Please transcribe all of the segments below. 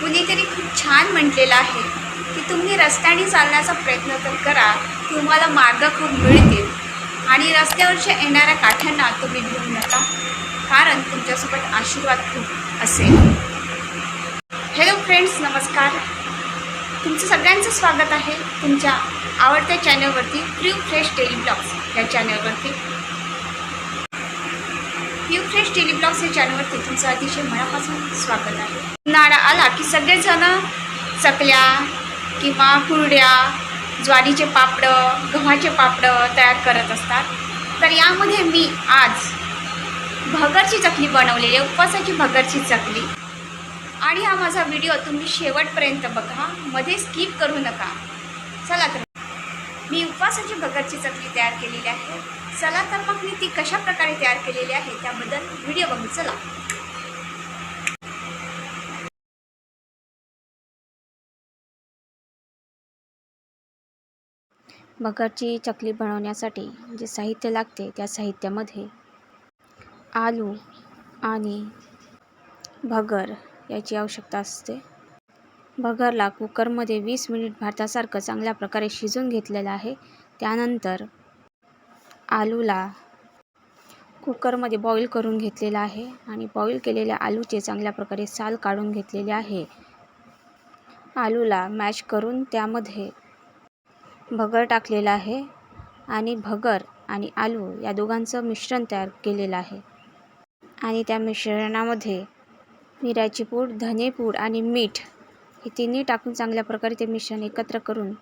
कुणीतरी खूप छान म्हटलेलं आहे की तुम्ही रस्त्याने चालण्याचा प्रयत्न तर करा तुम्हाला मार्ग खूप मिळतील. आणि रस्त्यावरच्या येणाऱ्या काठ्यांना तुम्ही भिवू नका कारण तुमच्यासोबत आशीर्वाद खूप असेल. हॅलो फ्रेंड्स नमस्कार. तुमचं सगळ्यांचं स्वागत आहे तुमच्या आवडत्या चॅनलवरती फ्री फ्रेश डेली ब्लॉग्स या चॅनलवरती फ्यू फ्रेश डेली ब्लॉग्स या चॅनलवरती तुमचं अतिशय मनापासून स्वागत आहे. उन्हाळा आला की सगळेजण चकल्या किंवा कुरड्या ज्वारीचे पापडं गव्हाचे पापडं तयार करत असतात. तर यामध्ये मी आज भगरची चकली बनवलेली आहे उपवासाची भगरची चकली. आणि हा माझा व्हिडिओ तुम्ही शेवटपर्यंत बघा मध्ये स्किप करू नका. चला तर मी उपवासाची भगरची चकली तयार केलेली आहे. चला तर मग मी ती कशा प्रकारे तयार केलेली आहे त्याबद्दल व्हिडिओ बघू चला. मगरची चकली बनवण्यासाठी जे साहित्य लागते त्या साहित्यामध्ये आलू आणि भगर याची आवश्यकता असते. भगरला कुकरमध्ये वीस मिनिट भारतासारखं चांगल्या प्रकारे शिजून घेतलेलं आहे. त्यानंतर आलूला कुकरमध्ये बॉईल करून घेतलेलं आहे आणि बॉईल केलेल्या आलूचे चांगल्या प्रकारे साल काढून घेतलेले आहे. आलूला मॅश करून त्यामध्ये भगर टाकलेलं आहे आणि भगर आणि आलू या दोघांचं मिश्रण तयार केलेलं आहे. आणि त्या मिश्रणामध्ये मिराची पूड धनेपूड आणि मीठ हे तिन्ही टाकून चांगल्या प्रकारे ते मिश्रण एकत्र करून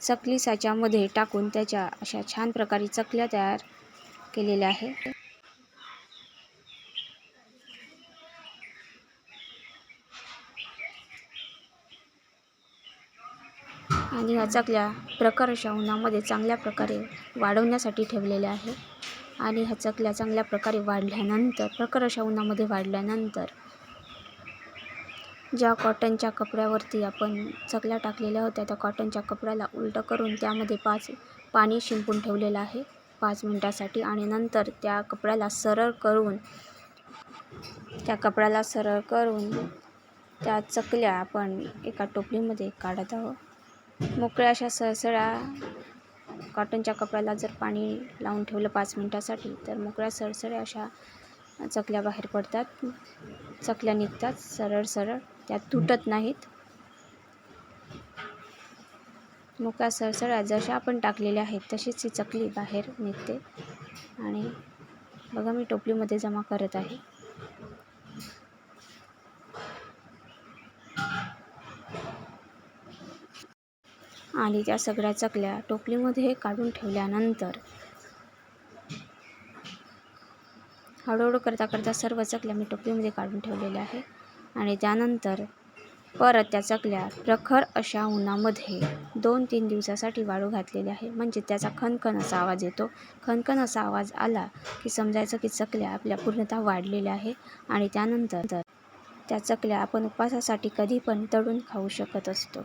चकली साच्यामध्ये टाकून त्याच्या अशा छान प्रकारे चकल्या तयार केलेल्या आहे. आणि ह्या चकल्या प्रखर उन्हामध्ये चांगल्या प्रकारे वाढवण्यासाठी ठेवलेल्या आहे. आणि ह्या चकल्या चांगल्या प्रकारे वाढल्यानंतर प्रखर उन्हामध्ये वाढल्यानंतर ज्या कॉटनच्या कपड्यावरती आपण चकल्या टाकलेल्या होत्या त्या कॉटनच्या कपड्याला उलटं करून त्यामध्ये पाच पाणी शिंपून ठेवलेलं आहे पाच मिनटासाठी. आणि नंतर त्या कपड्याला सरळ करून त्या कपड्याला सरळ करून त्या चकल्या आपण एका टोपलीमध्ये काढत आहोत. मोकळ्या अशा सळसळ्या कॉटनच्या कपड्याला जर पाणी लावून ठेवलं पाच मिनटासाठी तर मोकळ्या सळसळ्या अशा चकल्या बाहेर पडतात. चकल्या निघतात सरळ सरळ. त्या तुटत नाहीत. मोकळ्या सळसळ्या जशा आपण टाकलेल्या आहेत तशीच ही चकली बाहेर निघते. आणि बघा मी टोपलीमध्ये जमा करत आहे. आणि त्या सगळ्या चकल्या टोपलीमध्ये काढून ठेवल्यानंतर हळूहळू करता करता सर्व चकल्या मी टोपलीमध्ये काढून ठेवलेल्या आहे. आणि त्यानंतर परत त्या चकल्या प्रखर अशा उन्हामध्ये दोन तीन दिवसासाठी वाळू घातलेल्या आहे म्हणजे त्याचा खनखन असा आवाज येतो. खनखन असा आवाज आला की समजायचं की चकल्या आपल्या पूर्णतः वाढलेल्या आहे आणि त्यानंतर त्या चकल्या आपण उपवासासाठी कधी पण तळून खाऊ शकत असतो.